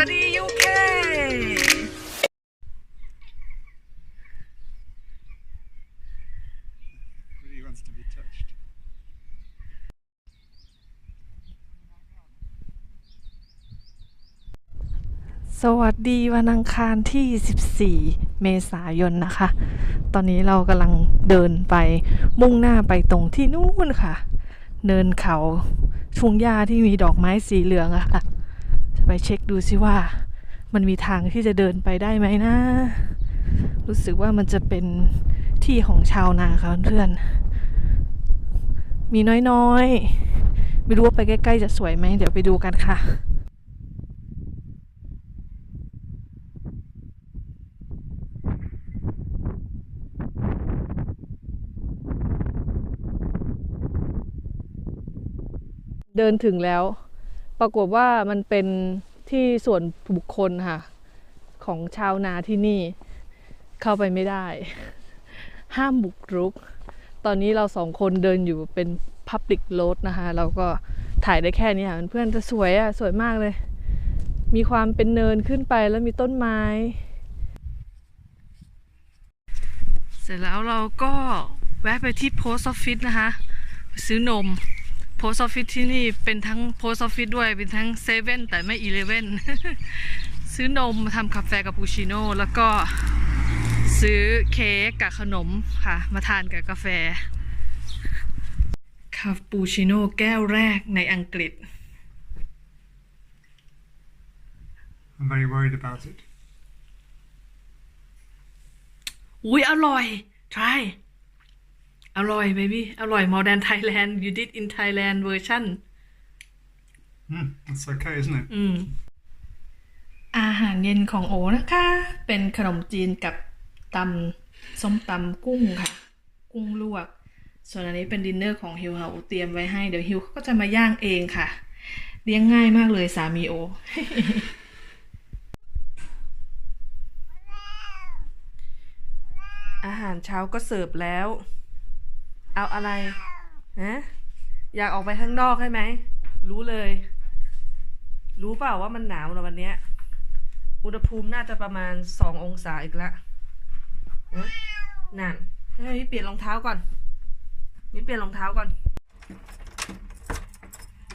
วัสดียูเค Really wants to be touched. สวัสดีวันอังคารที่ 14 เมษายนนะคะ ตอนนี้เรากำลังเดินไปมุ่งหน้าไปตรงที่นู่นค่ะ เนินเขาทุ่งหญ้าที่มีดอกไม้สีเหลืองอะค่ะจะ ไปเช็คดูซิว่า มันมีทางที่จะเดินไปได้ไหมนะ รู้สึกว่ามันจะเป็นที่ของชาวนาค่ะเพื่อน มีน้อยๆ ไม่รู้ว่าไปใกล้ ๆ จะสวยไหม เดี๋ยวไปดูกันค่ะเดินถึงแล้ว ปรากฏว่ามันเป็นที่ส่วนบุคคลค่ะ ของชาวนาที่นี่ เข้าไปไม่ได้ ห้ามบุกรุก ตอนนี้เราสองคนเดินอยู่เป็น Public Road นะคะ เราก็ถ่ายได้แค่นี้ค่ะเพื่อนๆจะสวยอะ สวยมากเลย มีความเป็นเนินขึ้นไปแล้วมีต้นไม้ เสร็จแล้วเราก็แวะไปที่ Post Office นะคะ ซื้อนม โพสต์ออฟฟิศที่นี่เป็นทั้งโพสต์ออฟฟิศด้วยเป็นทั้งเซเว่นแต่ไม่อีเลเว่นซื้อนมมาทำกาแฟกับปูชิโน่แล้วก็ซื้อเค้กกับขนมค่ะ มาทานกับกาแฟคาปูชิโน่แก้วแรกในอังกฤษ I'm very worried about it. อุ้ยอร่อย try อร่อย baby อร่อย more than Thailand you did in Thailand version Mm, that's okay, isn't it? อืมอาหารเย็นของโอนะคะ เป็นขนมจีนกับตำส้มตำกุ้งค่ะ กุ้งลวก ส่วนอันนี้เป็นดินเนอร์ของฮิวค่ะโอเตรียมไว้ให้ เดี๋ยวฮิวเขาก็จะมาย่างเองค่ะ เลี้ยงง่ายมากเลยสามีโอ อาหารเช้าก็เสิร์ฟแล้ว เอาอะไรฮะอยากออกไปข้างนอกใช่ไหม รู้เลย รู้เปล่าว่ามันหนาวนะวันเนี้ย อุณหภูมิน่าจะประมาณสององศาอีกละนั่นเฮ้ยเปลี่ยนรองเท้าก่อน นี่เปลี่ยนรองเท้าก่อน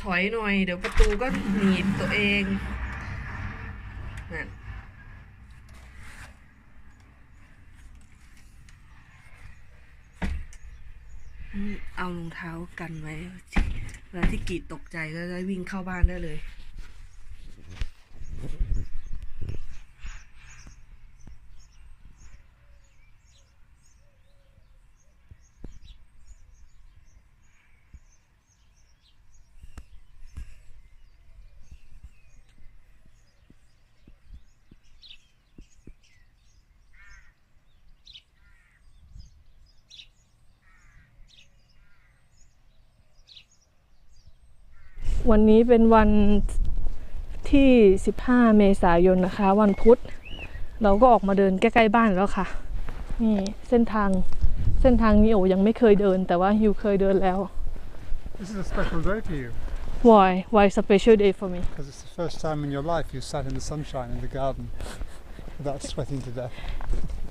ถอยหน่อย เดี๋ยวประตูก็หนีบตัวเองนั่น เอารองเท้ากันไว้เวลาที่กีดตกใจก็ได้วิ่งเข้าบ้านได้เลย วันนี้เป็นวันที่ 15 เมษายนนะคะ วันพุธ เราก็ออกมาเดินใกล้ๆบ้านแล้วค่ะ นี่เส้นทางเส้นทางนี้โอยังไม่เคยเดิน แต่ว่าฮิวเคยเดินแล้ว This is a special day for you why why special day for me because it's the first time in your life you sat in the sunshine in the garden without sweating to death.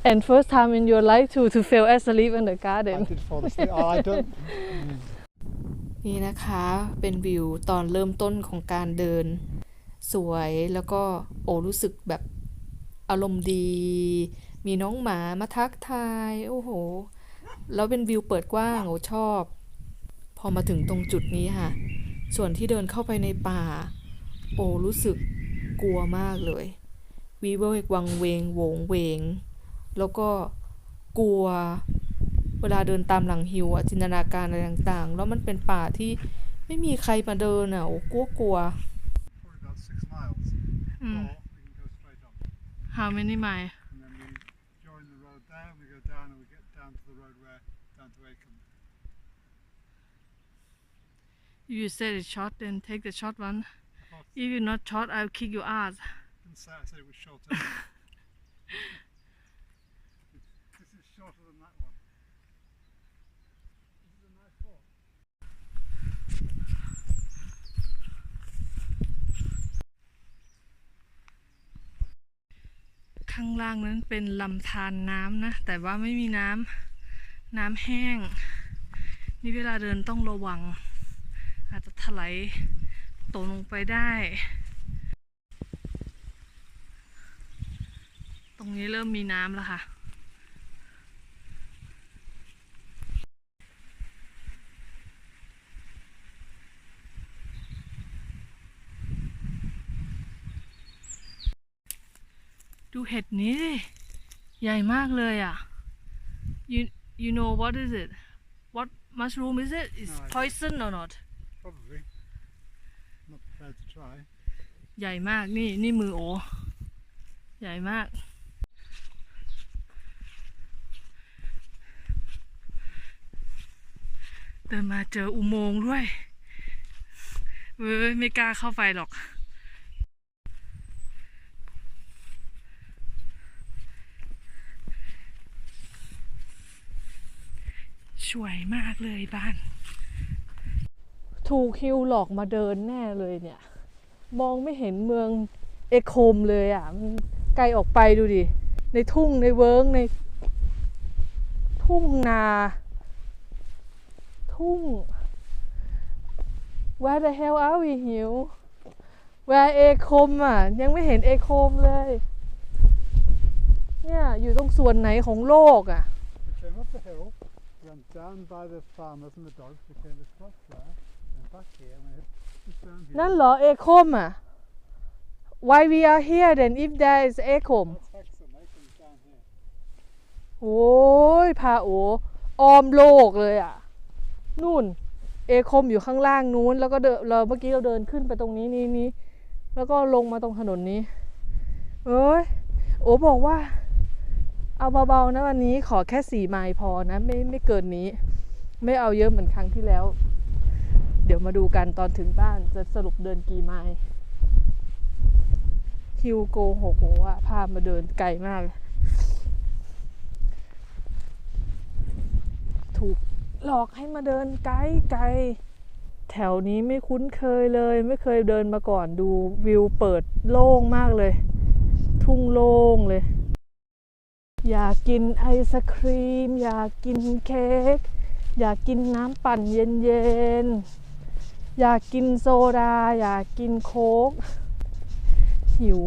and first time in your life to to feel asleep in the I garden did fall asleep. Oh, I don't. นี่นะคะเป็นวิวตอนเริ่มต้นของการเดิน สวยแล้วก็โอรู้สึกแบบอารมณ์ดี มีน้องหมามาทักทาย โอ้โห แล้วเป็นวิวเปิดกว้างโอชอบ พอมาถึงตรงจุดนี้ค่ะ ส่วนที่เดินเข้าไปในป่า โอรู้สึกกลัวมากเลยวีเวอร์วังเวงโวงเวง แล้วก็กลัว เวลาเดินตามหลังฮิวอะจินตนาการอะไรต่างๆ แล้วมันเป็นป่าที่ไม่มีใครมาเดินอะโอ้กลัวกลัว Probably about six miles. Mm. Or we can go straight on. How many mile And then we join the road there, we go down and we get down to the road where, down to Acombe. You said it's short then take the short one Short. If you're not short I'll kick your ass Didn't say I said it was shorter. this is shorter than that one. This is a nice walk. เางล่างนั้นเป็นลำธารน้ำนะ แต่ว่าไม่มีน้ำน้ำแห้ง นี่เวลาเดินต้องระวัง อาจจะถลายตกลงไปได้ ตรงนี้เริ่มมีน้ำแล้วค่ะ ดูเห็ดนี้ดิใหญ่มากเลยอะ you you know what is it what mushroom is it is No idea. poison or not Probably. Not prepared to try. ใหญ่มากนี่นี่มือโอ ใหญ่มาก เดินมาเจออุโมงค์ด้วยเว้ยไม่กล้าเข้าไปหรอก สวยมากเลยบ้าน ถูกฮิวหลอกมาเดินแน่เลยเนี่ย มองไม่เห็นเมืองเอโคมเลยอะมันไกลออกไปดูดิ ในทุ่งในเวิร์งใน ทุ่งนา ทุ่ง Where the hell are we หิว Where เอโคมอะ ยังไม่เห็นเอโคมเลย เนี่ย อยู่ตรงส่วนไหนของโลกอะ We came up the hill, went down by the farmers and the dogs, we came across there, then back here, and we hit just down here. นั่นเหรอเอโคมอะ Why we are here then if there is เอโคม That's Hexham, Hexham's down here. โอ้ยพาโอออมโลกเลยอะ นู่น เอคมอยู่ข้างล่างนู้น แล้วก็เดินเราเมื่อกี้เราเดินขึ้นไปตรงนี้นี้นี้ แล้วก็ลงมาตรงถนนนี้ เอ้ย โอบอกว่า เอาเบาๆนะวันนี้ขอแค่สี่ไมล์พอนะไม่ไม่เกินนี้ ไม่เอาเยอะเหมือนครั้งที่แล้ว เดี๋ยวมาดูกันตอนถึงบ้านจะสรุปเดินกี่ไมล์ฮิวโกหกโออะพามาเดินไกลมาก ถูกหลอกให้มาเดินไกลไกลแถวนี้ไม่คุ้นเคยเลย ไม่เคยเดินมาก่อนดูวิวเปิดโล่งมากเลย ทุ่งโล่งเลย อยากกินไอศครีม อยากกินเค้กอยากกินน้ำปั่นเย็นๆ อยากกินโซดา อยากกินโค้ก หิว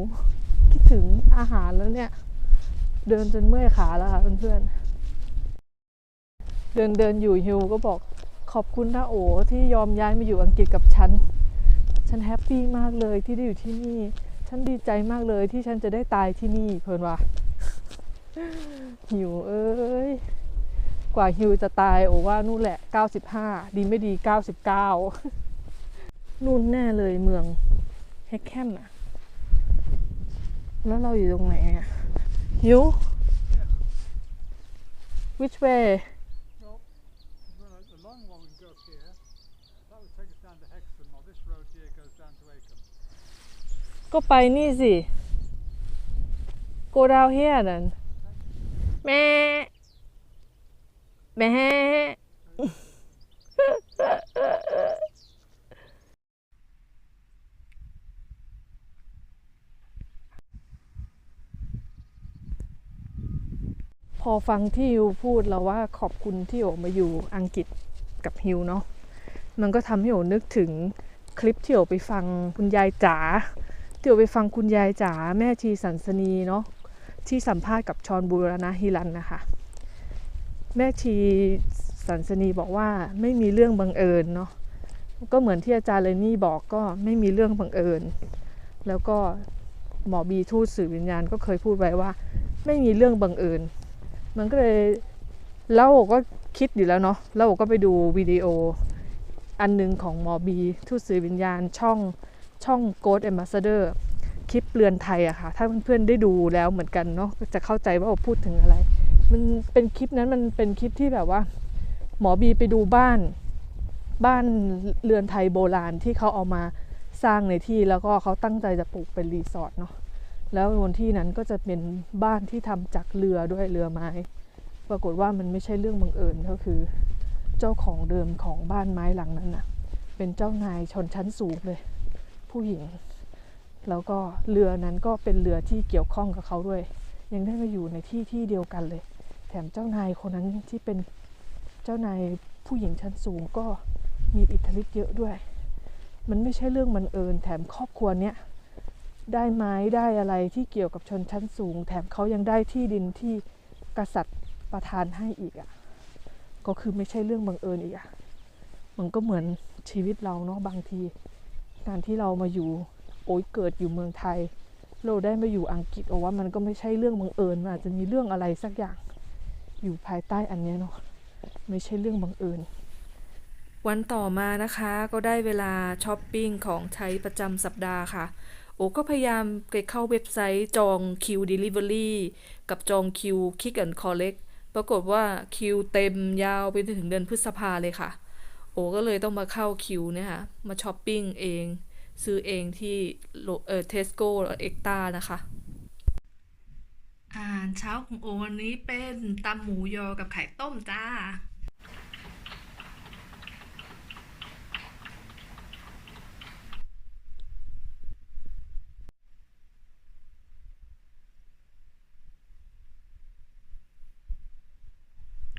คิดถึงอาหารแล้วเนี่ย เดินจนเมื่อยขาแล้วค่ะเพื่อนๆ เดินเดินอยู่ฮิวก็บอกขอบคุณนะโอที่ยอมย้ายมาอยู่อังกฤษกับฉัน ฉันแฮปปี้มากเลยที่ได้อยู่ที่นี่ ฉันดีใจมากเลยที่ฉันจะได้ตายที่นี่เพิ่นว่า หิวเอ้ย กว่าหิวจะตายโอว่านู่นแหละ 95 ดีไม่ดี 99 นู่นแน่เลยเมืองแฮกแคนอะแล้วเราอยู่ตรงไหนอะหิว which way go by Nizi. Go down here then. แม่ แม่ พอฟังที่ฮิวพูดแล้วว่าขอบคุณที่โอมาอยู่อังกฤษกับฮิวเนาะมันก็ทำให้โอนึกถึงคลิปที่โอไปฟังคุณยายจ๋าที่โอไปฟังคุณยายจ๋าแม่ชีสันสนีเนาะ ที่สัมภาษณ์กับชอนบูรณะฮิรันนะคะ แม่ชีสันสนีบอกว่าไม่มีเรื่องบังเอิญเนาะก็เหมือนที่อาจารย์เลนี่บอกก็ไม่มีเรื่องบังเอิญ แล้วก็หมอบีทูตสื่อวิญญาณก็เคยพูดไว้ว่า ไม่มีเรื่องบังเอิญ มันก็เลยแล้วก็คิดอยู่แล้วเนาะแล้วก็ไปดูวิดีโออันหนึงของหมอบีทูตสื่อวิญญาณช่องช่อง Ghost Ambassador คลิปเรือนไทยอะค่ะ ถ้าเพื่อนๆได้ดูแล้วเหมือนกันเนาะจะเข้าใจว่าพูดถึงอะไร มันเป็นคลิปนั้นมันเป็นคลิปที่แบบว่า หมอบีไปดูบ้าน บ้านเรือนไทยโบราณที่เขาเอามาสร้างในที่แล้วก็เขาตั้งใจจะปลูกเป็นรีสอร์ทเนาะแล้วบนที่นั้นก็จะเป็นบ้านที่ทำจากเรือด้วยเรือไม้ ปรากฏว่ามันไม่ใช่เรื่องบังเอิญก็คือ เจ้าของเดิมของบ้านไม้หลังนั้นน่ะ เป็นเจ้านายชนชั้นสูงเลย ผู้หญิง แล้วก็เรือนั้นก็เป็นเรือที่เกี่ยวข้องกับเขาด้วย ยังได้มาอยู่ในที่ที่เดียวกันเลย แถมเจ้านายคนนั้นที่เป็นเจ้านายผู้หญิงชั้นสูงก็มีอิทธิฤทธิ์เยอะด้วย มันไม่ใช่เรื่องบังเอิญแถมครอบครัวเนี้ยได้ไม้ได้อะไรที่เกี่ยวกับชนชั้นสูง แถมเขายังได้ที่ดินที่กษัตริย์ประทานให้อีกอะ่ะ ก็คือไม่ใช่เรื่องบังเอิญอีกอะ่ะ มันก็เหมือนชีวิตเราเนาะบางที การที่เรามาอยู่ โอ้ยเกิดอยู่เมืองไทย เราได้มาอยู่อังกฤษเอาว่ามันก็ไม่ใช่เรื่องบังเอิญมันอาจจะมีเรื่องอะไรสักอย่างอยู่ภายใต้อันเนี้ยเนาะไม่ใช่เรื่องบังเอิญวันต่อมานะคะก็ได้เวลาช้อปปิ้งของใช้ประจำสัปดาห์ค่ะ โอ้ก็พยายามไปเข้าเว็บไซต์จองคิว Delivery กับจองคิว Click and Collect ปรากฏว่าคิวเต็มยาวไปถึงเดือนพฤษภาเลยค่ะ โอ้ก็เลยต้องมาเข้าคิวเนี่ยค่ะ มาช้อปปิ้งเอง ซื้อเองที่โลเอ่อเทสโก้เอ็กตานะคะอาหารเช้าของโอวันนี้เป็นตำหมูยอกับไข่ต้มจ้า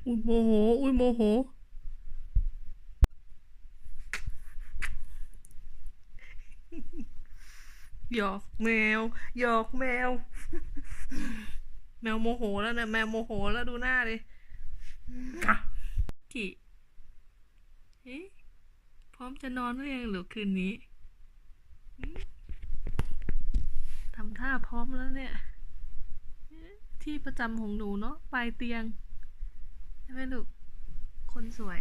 อุ้ยโมโห อุ้ยโมโห หยอกแมวหยอกแมว แมวโมโหแล้วเนะแมวโมโหแล้วดูหน้าดิกี่เอ๊ะพร้อมจะนอนหรือยังหรือคืนนี้ทำท่าพร้อมแล้วเนี่ย ที่ประจำของหนูเนาะปลายเตียงใช่ไหมลูกคนสวย